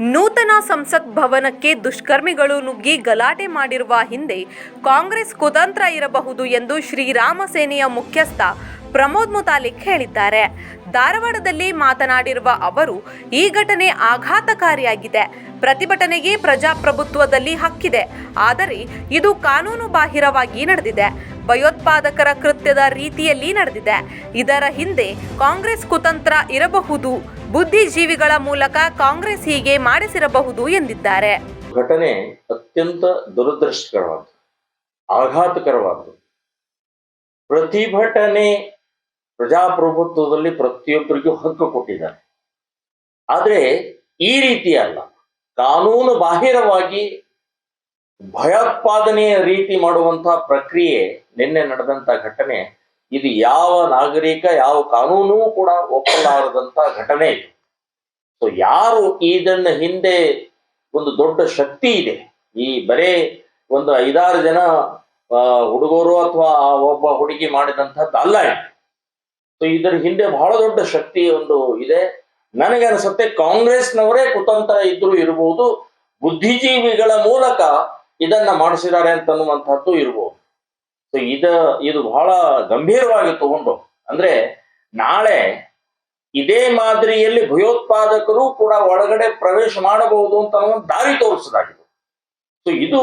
ನೂತನ ಸಂಸತ್ ಭವನಕ್ಕೆ ದುಷ್ಕರ್ಮಿಗಳು ನುಗ್ಗಿ ಗಲಾಟೆ ಮಾಡಿರುವ ಹಿಂದೆ ಕಾಂಗ್ರೆಸ್ ಕುತಂತ್ರ ಇರಬಹುದು ಎಂದು ಶ್ರೀರಾಮ ಸೇನೆಯ ಮುಖ್ಯಸ್ಥ ಪ್ರಮೋದ್ ಮುತಾಲಿಕ್ ಹೇಳಿದ್ದಾರೆ. ಧಾರವಾಡದಲ್ಲಿ ಮಾತನಾಡಿರುವ ಅವರು, ಈ ಘಟನೆ ಆಘಾತಕಾರಿಯಾಗಿದೆ. ಪ್ರತಿಭಟನೆಗೆ ಪ್ರಜಾಪ್ರಭುತ್ವದಲ್ಲಿ ಹಕ್ಕಿದೆ. ಆದರೆ ಇದು ಕಾನೂನು ಬಾಹಿರವಾಗಿ ನಡೆದಿದೆ. ಭಯೋತ್ಪಾದಕರ ಕೃತ್ಯದ ರೀತಿಯಲ್ಲಿ ನಡೆದಿದೆ. ಇದರ ಹಿಂದೆ ಕಾಂಗ್ರೆಸ್ ಕುತಂತ್ರ ಇರಬಹುದು. ಬುದ್ಧಿಜೀವಿಗಳ ಮೂಲಕ ಕಾಂಗ್ರೆಸ್ ಹೀಗೆ ಮಾಡಿಸಿರಬಹುದು ಎಂದಿದ್ದಾರೆ. ಘಟನೆ ಅತ್ಯಂತ ದುರದೃಷ್ಟಕರವಾದ ಆಘಾತಕರವಾದ ಪ್ರತಿಭಟನೆ ಪ್ರಜಾಪ್ರಭುತ್ವದಲ್ಲಿ ಪ್ರತಿಯೊಬ್ಬರಿಗೂ ಹಕ್ಕು ಕೊಟ್ಟಿದ್ದಾರೆ. ಆದರೆ ಈ ರೀತಿ ಅಲ್ಲ ಕಾನೂನು ಬಾಹಿರವಾಗಿ ಭಯೋತ್ಪಾದನೆಯ ರೀತಿ ಮಾಡುವಂತಹ ಪ್ರಕ್ರಿಯೆ ನಿನ್ನೆ ನಡೆದಂತ ಘಟನೆ. ಇದು ಯಾವ ನಾಗರಿಕ, ಯಾವ ಕಾನೂನು ಕೂಡ ಒಪ್ಪಲಾರದಂತ ಘಟನೆ ಇದು. ಸೊ ಯಾರು ಇದನ್ನ ಹಿಂದೆ ಒಂದು ದೊಡ್ಡ ಶಕ್ತಿ ಇದೆ. ಈ ಬರೇ ಒಂದು ಐದಾರು ಜನ ಹುಡುಗರು ಅಥವಾ ಒಬ್ಬ ಹುಡುಗಿ ಮಾಡಿದಂಥದ್ದು ಅಲ್ಲ ಸೊ ಇದರ ಹಿಂದೆ ಬಹಳ ದೊಡ್ಡ ಶಕ್ತಿ ಒಂದು ಇದೆ. ನನಗೆ ಅನಿಸುತ್ತೆ ಕಾಂಗ್ರೆಸ್ನವರೇ ಕುತಂತ್ರ ಇದ್ರು ಇರಬಹುದು ಬುದ್ಧಿಜೀವಿಗಳ ಮೂಲಕ ಇದನ್ನ ಮಾಡಿಸಿದ್ದಾರೆ ಅಂತನ್ನುವಂಥದ್ದು ಇರ್ಬೋದು. ಸೊ ಇದ, ಇದು ಬಹಳ ಗಂಭೀರವಾಗಿ ತಗೊಂಡು, ಅಂದ್ರೆ ನಾಳೆ ಇದೇ ಮಾದರಿಯಲ್ಲಿ ಭಯೋತ್ಪಾದಕರು ಕೂಡ ಒಳಗಡೆ ಪ್ರವೇಶ ಮಾಡಬಹುದು ಅಂತ ಒಂದು ದಾರಿ ತೋರಿಸೋದಾಗಿದೆ. ಸೊ ಇದು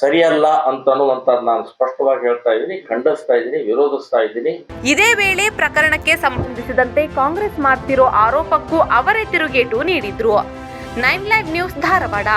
ಸರಿಯಲ್ಲ ಅಂತ ಅನ್ನುವಂಥದ್ದು ನಾನು ಸ್ಪಷ್ಟವಾಗಿ ಹೇಳ್ತಾ ಇದ್ದೀನಿ, ಖಂಡಿಸ್ತಾ ಇದ್ದೀನಿ, ವಿರೋಧಿಸ್ತಾ ಇದ್ದೀನಿ. ಇದೇ ವೇಳೆ ಪ್ರಕರಣಕ್ಕೆ ಸಂಬಂಧಿಸಿದಂತೆ ಕಾಂಗ್ರೆಸ್ ಮಾಡ್ತಿರೋ ಆರೋಪಕ್ಕೂ ಅವರೇ ತಿರುಗೇಟು ನೀಡಿದ್ರು. Nine live news Dharwad.